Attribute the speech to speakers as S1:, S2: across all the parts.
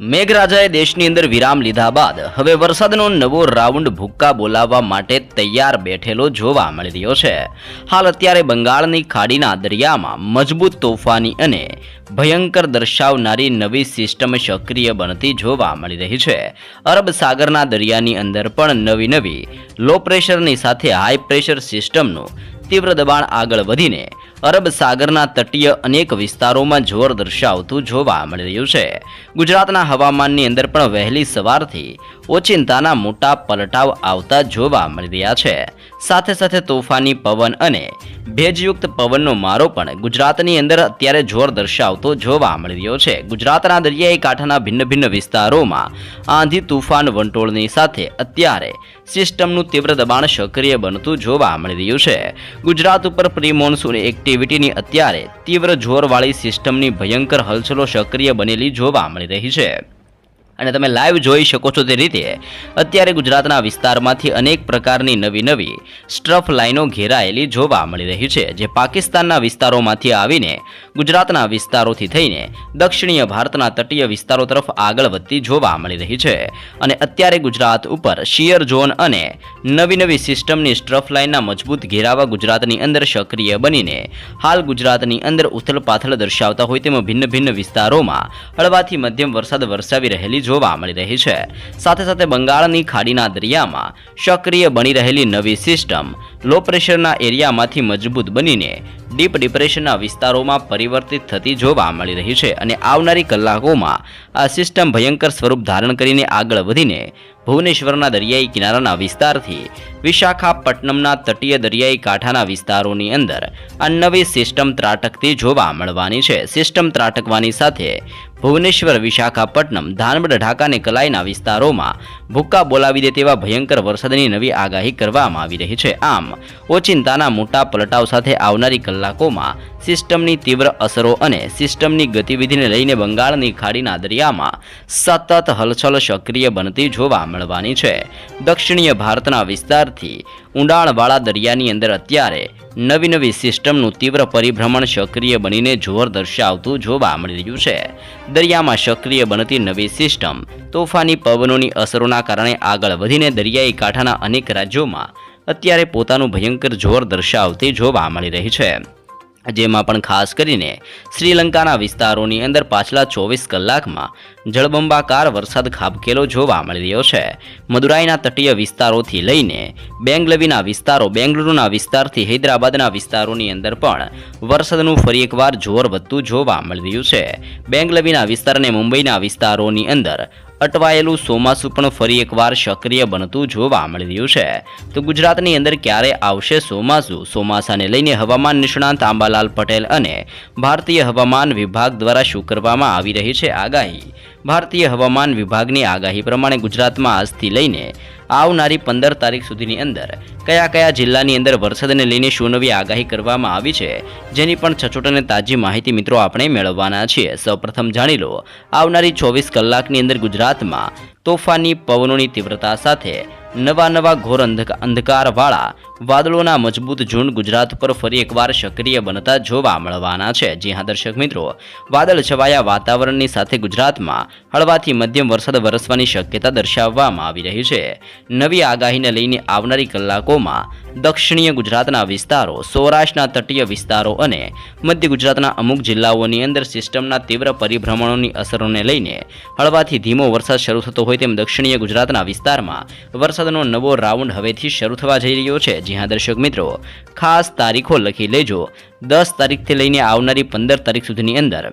S1: મેઘરાજાએ દેશની અંદર વિરામ લીધા બાદ હવે વરસાદનો નવો રાઉન્ડ ભૂક્કા બોલાવવા માટે તૈયાર બેઠેલો જોવા મળી રહ્યો છે. હાલ અત્યારે બંગાળની ખાડીના દરિયામાં મજબૂત તોફાની અને ભયંકર દર્શાવનારી નવી સિસ્ટમ સક્રિય બનતી જોવા મળી રહી છે. અરબ સાગરના દરિયાની અંદર પણ નવી નવી લો પ્રેશરની સાથે હાઈ પ્રેશર સિસ્ટમનું તીવ્ર દબાણ આગળ વધીને અરબ સાગરના તટીય અનેક વિસ્તારોમાં જોર દર્શાવતું જોવા મળી રહ્યું છે. ગુજરાતના હવામાનની અંદર પણ વહેલી સવારથી ઓચિંતાના મોટા પલટાવ આવતા જોવા મળી રહ્યા છે. સાથે સાથે તોફાની પવન અને ભેજયુક્ત પવનનો મારો પણ ગુજરાતની અંદર અત્યારે જોર દર્શાવતો જોવા મળી રહ્યો છે. ગુજરાતના દરિયાઈ કાંઠાના ભિન્ન ભિન્ન વિસ્તારોમાં આંધી તુફાન વંટોળની સાથે અત્યારે સિસ્ટમનું તીવ્ર દબાણ સક્રિય બનતું જોવા મળી રહ્યું છે. ગુજરાત ઉપર પ્રી મોન્સૂન એક્ટિવિટીની અત્યારે તીવ્ર જોરવાળી સિસ્ટમની ભયંકર હલચલો સક્રિય બનેલી જોવા મળી રહી છે. અને તમે લાઈવ જોઈ શકો છો તે રીતે. અત્યારે ગુજરાતના વિસ્તારમાંથી અનેક પ્રકારની નવી નવી સ્ટ્રફ લાઈનો ઘેરાયેલી જોવા મળી રહી છે, જે પાકિસ્તાનના વિસ્તારોમાંથી આવીને ગુજરાતના વિસ્તારોથી થઈને દક્ષિણીય ભારતના તટીય વિસ્તારો તરફ આગળ વધતી જોવા મળી રહી છે. અને અત્યારે ગુજરાત ઉપર શિયર ઝોન અને નવી નવી સિસ્ટમની સ્ટ્રફ લાઈનના મજબૂત ઘેરાવા ગુજરાતની અંદર સક્રિય બનીને હાલ ગુજરાતની અંદર ઉથલપાથલ દર્શાવતા હોય તેમાં ભિન્ન ભિન્ન વિસ્તારોમાં હળવાથી મધ્યમ વરસાદ વરસાવી રહેલી જોવા મળી રહી છે. સાથે સાથે બંગાળની ખાડીના દરિયામાં સક્રિય બની રહેલી નવી સિસ્ટમ લો પ્રેશરના એરિયામાંથી મજબૂત બનીને ડીપ ડિપ્રેશનના વિસ્તારોમાં પરિવર્તિત થતી જોવા મળી રહી છે અને આવનારી કલાકોમાં આ સિસ્ટમ ભયંકર સ્વરૂપ ધારણ કરીને આગળ વધીને ભુવનેશ્વરના દરિયાઈ કિનારાના વિસ્તારથી વિશાખાપટ્ટનમના તટીય દરિયાઈ કાંઠાના વિસ્તારોની અંદર આ સિસ્ટમ ત્રાટકતી જોવા મળવાની છે. સિસ્ટમ ત્રાટકવાની સાથે ભુવનેશ્વર, વિશાખાપટ્ટનમ ધાનબડ ઢાકા કલાઈના વિસ્તારોમાં ભૂક્કા બોલાવી દે તેવા ભયંકર વરસાદની નવી આગાહી કરવામાં આવી રહી છે. આમ ઓચિંતાના મોટા પલટાવ સાથે આવનારી કલાકોમાં સિસ્ટમની તીવ્ર અસરો અને સિસ્ટમની ગતિવિધિને લઈને બંગાળની ખાડીના દરિયામાં સતત હલચલ સક્રિય બનતી જોવા મળવાની છે. દક્ષિણીય ભારતના વિસ્તારથી ઊંડાણવાળા દરિયાની અંદર અત્યારે નવી નવી સિસ્ટમનું તીવ્ર પરિભ્રમણ સક્રિય બનીને જોર દર્શાવતું જોવા મળી રહ્યું છે. દરિયામાં સક્રિય બનતી નવી સિસ્ટમ તોફાની પવનોની અસરોના કારણે આગળ વધીને દરિયાઈ કાંઠાના અનેક રાજ્યોમાં અત્યારે પોતાનું ભયંકર જોર દર્શાવતી જોવા મળી રહી છે. જેમાં પણ ખાસ કરીને શ્રીલંકાના વિસ્તારોની અંદર પાછલા ચોવીસ કલાકમાં જળબંબાકાર વરસાદ ખાબકેલો જોવા મળી રહ્યો છે. મદુરાઈના તટીય વિસ્તારોથી લઈને બેંગલવીના વિસ્તારો, બેંગલુરુના વિસ્તારથી હૈદરાબાદના વિસ્તારોની અંદર પણ વરસાદનું ફરી એકવાર જોર વધતું જોવા મળી રહ્યું છે. બેંગલવીના વિસ્તાર અને મુંબઈના વિસ્તારોની અંદર અટવાયેલું ચોમાસું પણ ફરી એકવાર સક્રિય બનતું જોવા મળી રહ્યું છે. તો ગુજરાતની અંદર ક્યારે આવશે ચોમાસું? ચોમાસાને લઈને હવામાન નિષ્ણાંત આંબાલાલ પટેલ અને ભારતીય હવામાન વિભાગ દ્વારા શું કરવામાં આવી રહી છે આગાહી? ભારતીય હવામાન વિભાગની આગાહી પ્રમાણે ગુજરાતમાં આજથી લઈને આવનારી પંદર તારીખ સુધીની અંદર કયા કયા જિલ્લાની અંદર વરસાદને લઈને શું આગાહી કરવામાં આવી છે, જેની પણ છચોટ અને તાજી માહિતી મિત્રો આપણે મેળવવાના છીએ. સૌપ્રથમ જાણી લો, આવનારી ચોવીસ કલાકની અંદર ગુજરાતમાં તોફાની પવનોની તીવ્રતા સાથે નવા નવા ઘોર અંધક, અંધકારવાળા વાદળોના મજબૂત ઝુંડ ગુજરાત પર ફરી એકવાર સક્રિય બનતા જોવા મળવાના છે. જી હા, દર્શક મિત્રો, વાદળ છવાયા વાતાવરણની સાથે ગુજરાતમાં હળવાથી મધ્યમ વરસાદ વરસવાની શક્યતા દર્શાવવામાં આવી રહી છે. નવી આગાહીને લઈને આવનારી કલાકોમાં દક્ષિણીય ગુજરાતના વિસ્તારો, સૌરાષ્ટ્રના તટીય વિસ્તારો અને મધ્ય ગુજરાતના અમુક જિલ્લાઓની અંદર સિસ્ટમના તીવ્ર પરિભ્રમણોની અસરોને લઈને હળવાથી ધીમો વરસાદ શરૂ થતો હોય તેમ દક્ષિણીય ગુજરાતના વિસ્તારમાં વરસાદનો નવો રાઉન્ડ હવેથી શરૂ થવા જઈ રહ્યો છે. જી હા, દર્શક મિત્રો, ખાસ તારીખો લખી લેજો. દસ તારીખથી લઈને આવનારી પંદર તારીખ સુધીની અંદર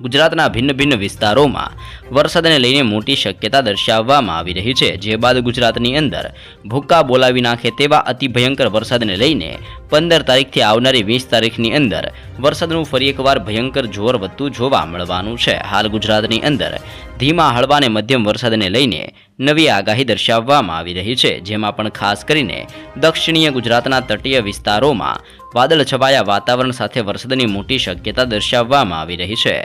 S1: ગુજરાતના ભિન્ન ભિન્ન વિસ્તારોમાં વરસાદને લઈને મોટી શક્યતા દર્શાવવામાં આવી રહી છે. જે બાદ ગુજરાતની અંદર ભૂક્કા બોલાવી નાખે તેવા અતિ ભયંકર વરસાદને લઈને પંદર તારીખથી આવનારી વીસ તારીખની અંદર વરસાદનું ફરી એકવાર ભયંકર જોર વધતું જોવા મળવાનું છે. હાલ ગુજરાતની અંદર ધીમા હળવા અને મધ્યમ વરસાદને લઈને નવી આગાહી દર્શાવવામાં આવી રહી છે, જેમાં પણ ખાસ કરીને દક્ષિણીય ગુજરાતના તટીય વિસ્તારોમાં વાદળ છવાયા વાતાવરણ સાથે વરસાદની મોટી શક્યતા દર્શાવવામાં આવી રહી છે,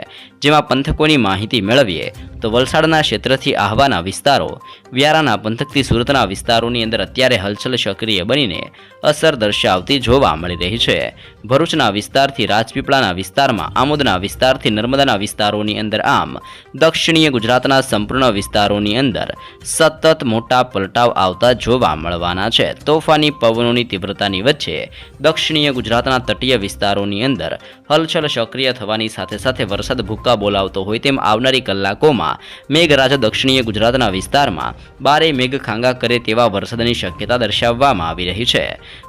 S1: જેમાં પંથકોની માહિતી મેળવીએ તો વલસાડના ક્ષેત્રથી આહવાના વિસ્તારો, વ્યારાના પંથકથી સુરતના વિસ્તારોની અંદર અત્યારે હલચલ સક્રિય બનીને અસર દર્શાવતી જોવા મળી રહી છે. ભરૂચના વિસ્તારથી રાજપીપળાના વિસ્તારમાં, આમોદના વિસ્તારથી નર્મદાના વિસ્તારોની અંદર આમ, દક્ષિણીય ગુજરાતના સંપૂર્ણ વિસ્તારોની અંદર સતત મોટા પલટાવ આવતા જોવા મળવાના છે. તોફાની પવનોની તીવ્રતાની વચ્ચે દક્ષિણીય ગુજરાતના તટીય વિસ્તારોની અંદર હલચલ સક્રિય થવાની સાથે સાથે વરસાદ ભૂક્કા બોલાવતો હોય તેમ આવનારી કલાકોમાં મેઘરાજ દક્ષિણીય ગુજરાતના વિસ્તારમાં બારે મેઘ કરે તેવા વરસાદની શક્યતા દર્શાવવામાં આવી રહી છે.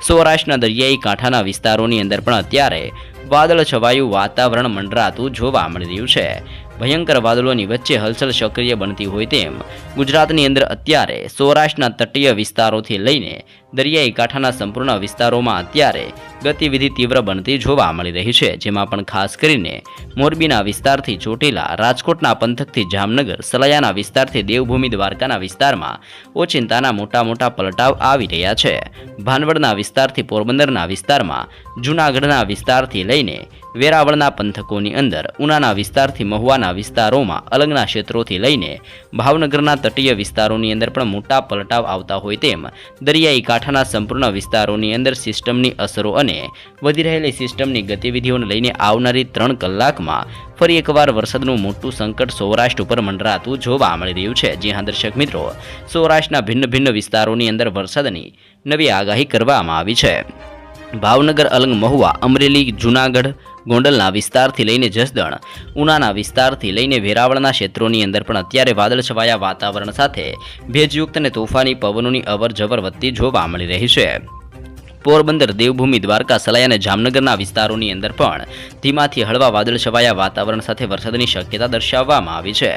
S1: સૌરાષ્ટ્રના દરિયાઈ કાંઠાના વિસ્તારોની અંદર પણ અત્યારે વાદળ છવાયું વાતાવરણ મંડરાતું જોવા મળી રહ્યું છે. ભયંકર વાદળોની વચ્ચે હલચલ સક્રિય બનતી હોય તેમ ગુજરાતની અંદર અત્યારે સૌરાષ્ટ્રના તટીય વિસ્તારોથી લઈને દરિયાઈ કાંઠાના સંપૂર્ણ વિસ્તારોમાં અત્યારે ગતિવિધિ તીવ્ર બનતી જોવા મળી રહી છે, જેમાં પણ ખાસ કરીને મોરબીના વિસ્તારથી ચોટીલા, રાજકોટના પંથકથી જામનગર, સલાયાના વિસ્તારથી દેવભૂમિ દ્વારકાના વિસ્તારમાં ઓચિંતાના મોટા મોટા પલટાવ આવી રહ્યા છે. ભાનવડના વિસ્તારથી પોરબંદરના વિસ્તારમાં, જૂનાગઢના વિસ્તારથી લઈને વેરાવળના પંથકોની અંદર, ઉનાના વિસ્તારથી મહુવાના વિસ્તારોમાં, અલગના ક્ષેત્રોથી લઈને ભાવનગરના તટીય વિસ્તારોની અંદર પણ મોટા પલટાવ આવતા હોય તેમ દરિયાઈ કાંઠાના સંપૂર્ણ વિસ્તારોની અંદર સિસ્ટમની અસરો અને વધી રહેલી સિસ્ટમની ગતિવિધિઓને લઈને આવનારી ત્રણ કલાકમાં ફરી એકવાર વરસાદનું મોટું સંકટ સૌરાષ્ટ્ર ઉપર મંડરાતું જોવા મળી રહ્યું છે. જી હા, દર્શક મિત્રો, સૌરાષ્ટ્રના ભિન્ન ભિન્ન વિસ્તારોની અંદર વરસાદની નવી આગાહી કરવામાં આવી છે. ભાવનગર, અલંગ, મહુવા, અમરેલી, જૂનાગઢ, ગોંડલના વિસ્તારથી લઈને જસદણ, ઉનાના વિસ્તારથી લઈને વેરાવળના ક્ષેત્રોની અંદર પણ અત્યારે વાદળ છવાયા વાતાવરણ સાથે ભેજયુક્ત અને તોફાની પવનોની અવર જવર વધતી જોવા મળી રહી છે. પોરબંદર દેવભૂમિ દ્વારકા સલાઈ અને જામનગરના વિસ્તારોની અંદર પણ ધીમાથી હળવા વાદળ છવાયા વાતાવરણ સાથે વરસાદની શક્યતા દર્શાવવામાં આવી છે.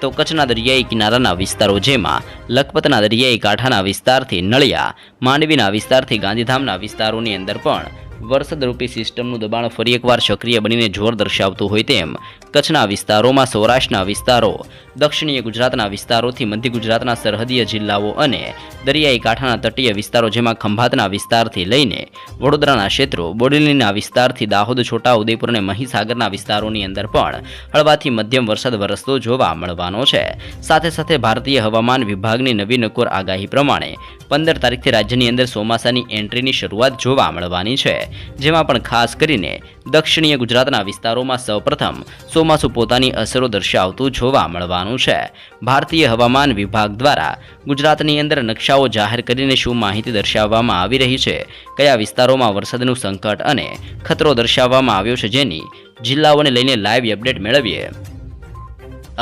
S1: તો કચ્છના દરિયાઈ કિનારાના વિસ્તારો જેમાં લખપતના દરિયાઈ કાંઠાના વિસ્તારથી નળિયા, માંડવીના વિસ્તારથી ગાંધીધામના વિસ્તારોની અંદર પણ વરસાદરૂપી સિસ્ટમનું દબાણ ફરી એકવાર સક્રિય બનીને જોર દર્શાવતું હોય તેમ કચ્છના વિસ્તારોમાં સૌરાષ્ટ્રના વિસ્તારો, દક્ષિણીય ગુજરાતના વિસ્તારોથી મધ્ય ગુજરાતના સરહદીય જિલ્લાઓ અને દરિયાઈ કાંઠાના તટીય વિસ્તારો જેમાં ખંભાતના વિસ્તારથી લઈને વડોદરાના ક્ષેત્રો, બોડેલીના વિસ્તારથી દાહોદ છોટા ઉદયપુર અને મહીસાગરના વિસ્તારોની અંદર પણ હળવાથી મધ્યમ વરસાદ વરસતો જોવા મળવાનો છે. સાથે સાથે ભારતીય હવામાન વિભાગની નવી નકોર આગાહી પ્રમાણે પંદર તારીખથી રાજ્યની અંદર ચોમાસાની એન્ટ્રીની શરૂઆત જોવા મળવાની છે. જેમાં પણ ખાસ કરીને દક્ષિણીય ગુજરાતના વિસ્તારોમાં સૌપ્રથમ ચોમાસું પોતાની અસરો દર્શાવતું જોવા મળવાનું છે. ભારતીય હવામાન વિભાગ દ્વારા ગુજરાતની અંદર નકશાઓ જાહેર કરીને શું માહિતી દર્શાવવામાં આવી રહી છે, કયા વિસ્તારોમાં વરસાદનું સંકટ અને ખતરો દર્શાવવામાં આવ્યો છે જેની જિલ્લાઓને લઈને લાઈવ અપડેટ મેળવીએ.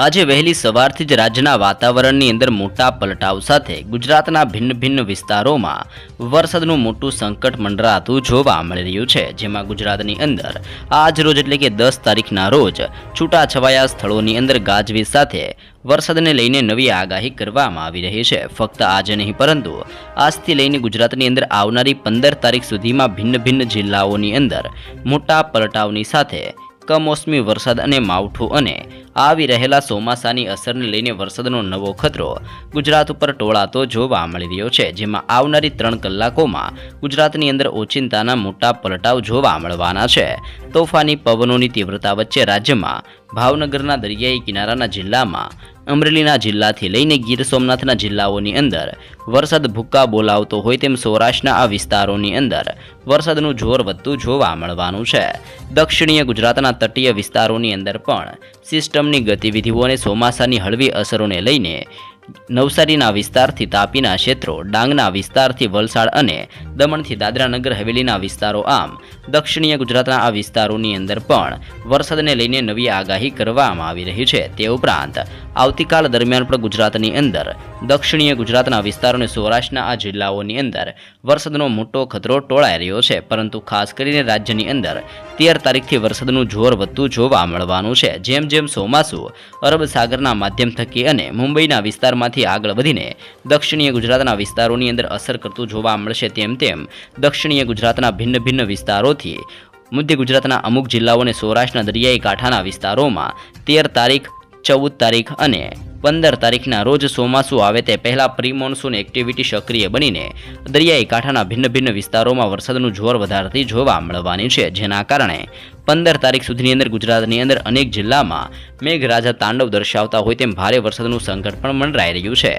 S1: આજે વહેલી સવારથી જ રાજ્યના વાતાવરણની અંદર મોટા પલટાવ સાથે ગુજરાતના ભિન્ન ભિન્ન વિસ્તારોમાં વરસાદનું મોટું સંકટ મંડરાતું જોવા મળી રહ્યું છે, જેમાં ગુજરાતની અંદર આજ રોજ એટલે કે દસ તારીખના રોજ છૂટાછવાયા સ્થળોની અંદર ગાજવીજ સાથે વરસાદને લઈને નવી આગાહી કરવામાં આવી રહી છે. ફક્ત આજે નહીં, પરંતુ આજથી લઈને ગુજરાતની અંદર આવનારી પંદર તારીખ સુધીમાં ભિન્ન ભિન્ન જિલ્લાઓની અંદર મોટા પલટાવની સાથે કમોસમી વરસાદ અને માવઠું અને આવી રહેલા ચોમાસાની અસરને લઈને વરસાદનો નવો ખતરો ગુજરાત ઉપર ટોળાતો જોવા મળી રહ્યો છે, જેમાં આવનારી ત્રણ કલાકોમાં ગુજરાતની અંદર ઓચિંતાના મોટા પલટાવ જોવા મળવાના છે. તોફાની પવનોની તીવ્રતા વચ્ચે રાજ્યમાં ભાવનગરના દરિયાઈ કિનારાના જિલ્લામાં અમરેલીના જિલ્લાથી લઈને ગીર સોમનાથના જિલ્લાઓની અંદર વરસાદ ભૂક્કા બોલાવતો હોય તેમ સૌરાષ્ટ્રના આ વિસ્તારોની અંદર વરસાદનું જોર વધતું જોવા મળવાનું છે. દક્ષિણીય ગુજરાતના તટીય વિસ્તારોની અંદર પણ સિસ્ટમની ગતિવિધિઓ અને ચોમાસાની હળવી અસરોને લઈને નવસારીના વિસ્તારથી તાપીના ક્ષેત્રો, ડાંગના વિસ્તારથી વલસાડ અને દમણથી દાદરાનગર હવેલીના વિસ્તારો આમ. દક્ષિણીય ગુજરાતના આ વિસ્તારોની અંદર પણ વરસાદને લઈને નવી આગાહી કરવામાં આવી રહી છે. તે ઉપરાંત, આવતીકાલ દરમિયાન પણ ગુજરાતની અંદર, દક્ષિણીય ગુજરાતના વિસ્તારો અને સૌરાષ્ટ્રના આ જિલ્લાઓની અંદર વરસાદનો મોટો ખતરો ટોળાઈ રહ્યો છે. પરંતુ ખાસ કરીને રાજ્યની અંદર તેર તારીખથી વરસાદનું જોર વધતું જોવા મળવાનું છે. જેમ જેમ ચોમાસું અરબ સાગરના માધ્યમ થકી અને મુંબઈના વિસ્તારમાંથી આગળ વધીને દક્ષિણીય ગુજરાતના વિસ્તારોની અંદર અસર કરતું જોવા મળશે તેમ તેમ દક્ષિણીય ગુજરાતના ભિન્ન ભિન્ન વિસ્તારોથી મધ્ય ગુજરાતના અમુક જિલ્લાઓ અને સૌરાષ્ટ્રના દરિયાઈ કાંઠાના વિસ્તારોમાં તેર તારીખ, ચૌદ તારીખ અને પંદર તારીખના રોજ ચોમાસું આવે તે પહેલાં પ્રી મોન્સૂન એક્ટિવિટી સક્રિય બનીને દરિયાઈ કાંઠાના ભિન્ન ભિન્ન વિસ્તારોમાં વરસાદનું જોર વધારતી જોવા મળવાની છે, જેના કારણે પંદર તારીખ સુધીની અંદર ગુજરાતની અંદર અનેક જિલ્લામાં મેઘરાજા તાંડવ દર્શાવતા હોય તેમ ભારે વરસાદનું સંકટ પણ મંડરાઈ રહ્યું છે.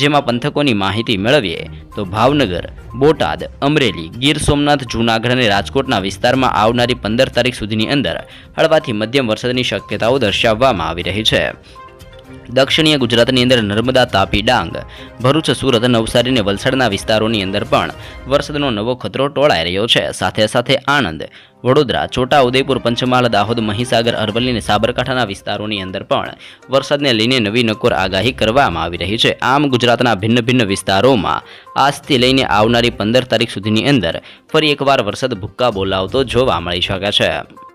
S1: જેમાં પંથકોની માહિતી મેળવીએ તો ભાવનગર, બોટાદ, અમરેલી, ગીર સોમનાથ, જૂનાગઢ અને રાજકોટના વિસ્તારમાં આવનારી પંદર તારીખ સુધીની અંદર હળવાથી મધ્યમ વરસાદની શક્યતાઓ દર્શાવવામાં આવી રહી છે. દક્ષિણીય ગુજરાતની અંદર નર્મદા તાપી ડાંગ, ભરૂચ, સુરત, નવસારી અને વલસાડના વિસ્તારોની અંદર પણ વરસાદનો નવો ખતરો ટોળાઈ રહ્યો છે. સાથે સાથે આણંદ, વડોદરા છોટા ઉદયપુર પંચમહાલ, દાહોદ, મહીસાગર, અરવલ્લી અને સાબરકાંઠાના વિસ્તારોની અંદર પણ વરસાદને લઈને નવી નકોર આગાહી કરવામાં આવી રહી છે. આમ ગુજરાતના ભિન્ન ભિન્ન વિસ્તારોમાં આજથી લઈને આવનારી પંદર તારીખ સુધીની અંદર ફરી એકવાર વરસાદ ભૂક્કા બોલાવતો જોવા મળી શકે છે.